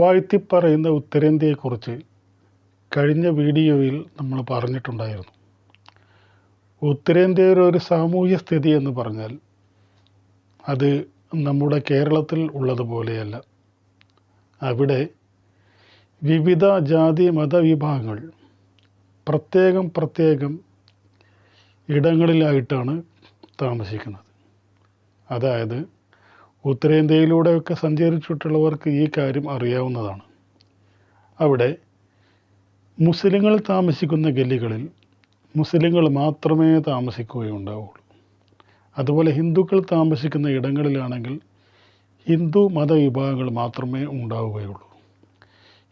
വാഴ്ത്തിപ്പറയുന്ന ഉത്തരേന്ത്യയെക്കുറിച്ച് കഴിഞ്ഞ വീഡിയോയിൽ നമ്മൾ പറഞ്ഞിട്ടുണ്ടായിരുന്നു. ഉത്തരേന്ത്യയുടെ ഒരു സാമൂഹ്യ സ്ഥിതി എന്ന് പറഞ്ഞാൽ അത് നമ്മുടെ കേരളത്തിൽ ഉള്ളതുപോലെയല്ല അവിടെ വിവിധ ജാതി മതവിഭാഗങ്ങൾ പ്രത്യേകം പ്രത്യേകം ഇടങ്ങളിലായിട്ടാണ് താമസിക്കുന്നത്. അതായത് ഉത്തരേന്ത്യയിലൂടെയൊക്കെ സഞ്ചരിച്ചിട്ടുള്ളവർക്ക് ഈ കാര്യം അറിയാവുന്നതാണ്. അവിടെ മുസ്ലിങ്ങൾ താമസിക്കുന്ന ഗല്ലികളിൽ മുസ്ലിങ്ങൾ മാത്രമേ താമസിക്കുകയുണ്ടാവുള്ളൂ. അതുപോലെ ഹിന്ദുക്കൾ താമസിക്കുന്ന ഇടങ്ങളിലാണെങ്കിൽ ഹിന്ദു മതവിഭാഗങ്ങൾ മാത്രമേ ഉണ്ടാവുകയുള്ളൂ.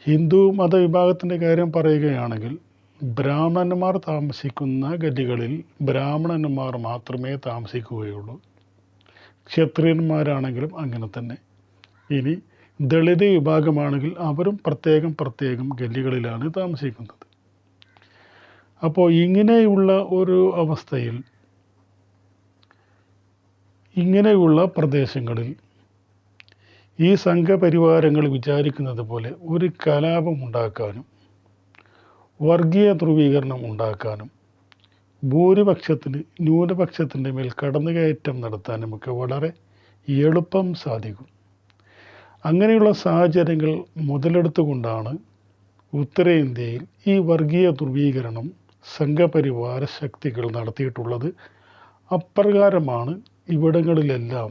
ഹിന്ദു മതവിഭാഗത്തിന്റെ കാര്യം പറയുകയാണെങ്കിൽ ബ്രാഹ്മണന്മാർ താമസിക്കുന്ന ഗല്ലികളിൽ ബ്രാഹ്മണന്മാർ മാത്രമേ താമസിക്കുകയുള്ളൂ. ക്ഷത്രിയന്മാരാണെങ്കിലും അങ്ങനെ തന്നെ. ഇനി ദളിത് വിഭാഗമാണെങ്കിൽ അവരും പ്രത്യേകം പ്രത്യേകം ഗല്ലികളിലാണ് താമസിക്കുന്നത്. അപ്പോൾ ഇങ്ങനെയുള്ള ഒരു അവസ്ഥയിൽ ഇങ്ങനെയുള്ള പ്രദേശങ്ങളിൽ ഈ സംഘപരിവാരങ്ങൾ വിചാരിക്കുന്നത് പോലെ ഒരു കലാപം ഉണ്ടാക്കാനും വർഗീയ ധ്രുവീകരണം ഉണ്ടാക്കാനും ഭൂരിപക്ഷത്തിന് ന്യൂനപക്ഷത്തിന്റെ മേൽ കടന്നുകയറ്റം നടത്താനുമൊക്കെ വളരെ എളുപ്പം സാധിക്കും. അങ്ങനെയുള്ള സാഹചര്യങ്ങൾ മുതലെടുത്തുകൊണ്ടാണ് ഉത്തരേന്ത്യയിൽ ഈ വർഗീയ ധ്രുവീകരണം സംഘപരിവാര ശക്തികൾ നടത്തിയിട്ടുള്ളത്. അപ്രകാരമാണ് ഇവിടങ്ങളിലെല്ലാം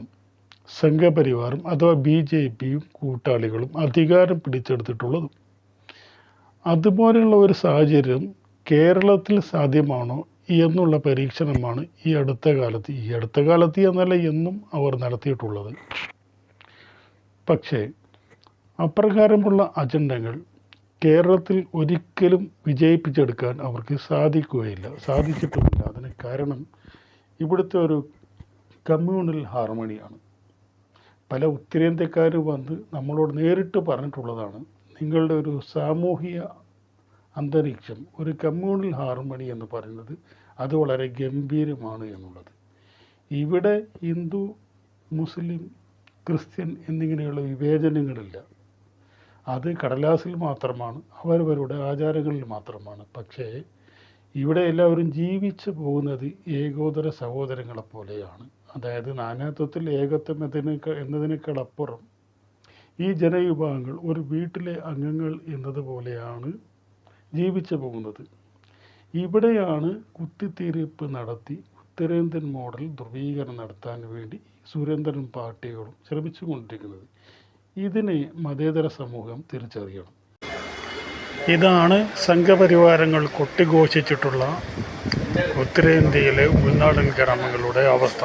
സംഘപരിവാറും അഥവാ ബി ജെ പിയും കൂട്ടാളികളും അധികാരം പിടിച്ചെടുത്തിട്ടുള്ളതും. അതുപോലെയുള്ള ഒരു സാഹചര്യം കേരളത്തിൽ സാധ്യമാണോ എന്നുള്ള പരീക്ഷണമാണ് ഈ അടുത്ത കാലത്ത് ഈ അടുത്ത കാലത്ത് എന്നല്ല എന്നും അവർ നടത്തിയിട്ടുള്ളത്. പക്ഷേ അപ്രകാരമുള്ള അജണ്ടകൾ കേരളത്തിൽ ഒരിക്കലും വിജയിപ്പിച്ചെടുക്കാൻ അവർക്ക് സാധിക്കുകയില്ല സാധിച്ചിട്ടുമില്ല. അതിന് കാരണം ഇവിടുത്തെ ഒരു കമ്മ്യൂണൽ ഹാർമണിയാണ്. പല ഉത്തരേന്ത്യക്കാർ വന്ന് നമ്മളോട് നേരിട്ട് പറഞ്ഞിട്ടുള്ളതാണ് നിങ്ങളുടെ ഒരു സാമൂഹിക അന്തരീക്ഷം ഒരു കമ്മ്യൂണൽ ഹാർമണി എന്ന് പറയുന്നത് അത് വളരെ ഗംഭീരമാണ് എന്നുള്ളത്. ഇവിടെ ഹിന്ദു മുസ്ലിം ക്രിസ്ത്യൻ എന്നിങ്ങനെയുള്ള വിവേചനങ്ങളില്ല. അത് കടലാസിൽ മാത്രമാണ് അവരവരുടെ ആചാരങ്ങളിൽ മാത്രമാണ്. പക്ഷേ ഇവിടെ എല്ലാവരും ജീവിച്ചു പോകുന്നത് ഏകോദര സഹോദരങ്ങളെ പോലെയാണ്. അതായത് നാനാത്വത്തിൽ ഏകത്വം എന്നതിനേക്കാൾ അപ്പുറം ഈ ജനവിഭാഗങ്ങൾ ഒരു വീട്ടിലെ അംഗങ്ങൾ എന്നതുപോലെയാണ് ജീവിച്ചു പോകുന്നത്. ഇവിടെയാണ് കുത്തിത്തിരിപ്പ് നടത്തി ഉത്തരേന്ത്യൻ മോഡൽ ധ്രുവീകരണം നടത്താൻ വേണ്ടി സുരേന്ദ്രൻ പാർട്ടികളും ശ്രമിച്ചുകൊണ്ടിരിക്കുന്നത്. ഇതിനെ മതേതര സമൂഹം തിരിച്ചറിയണം. ഇതാണ് സംഘപരിവാരങ്ങൾ കൊട്ടിഘോഷിച്ചിട്ടുള്ള ഉത്തരേന്ത്യയിലെ ഉൾനാടൻ ഗ്രാമങ്ങളുടെ അവസ്ഥ.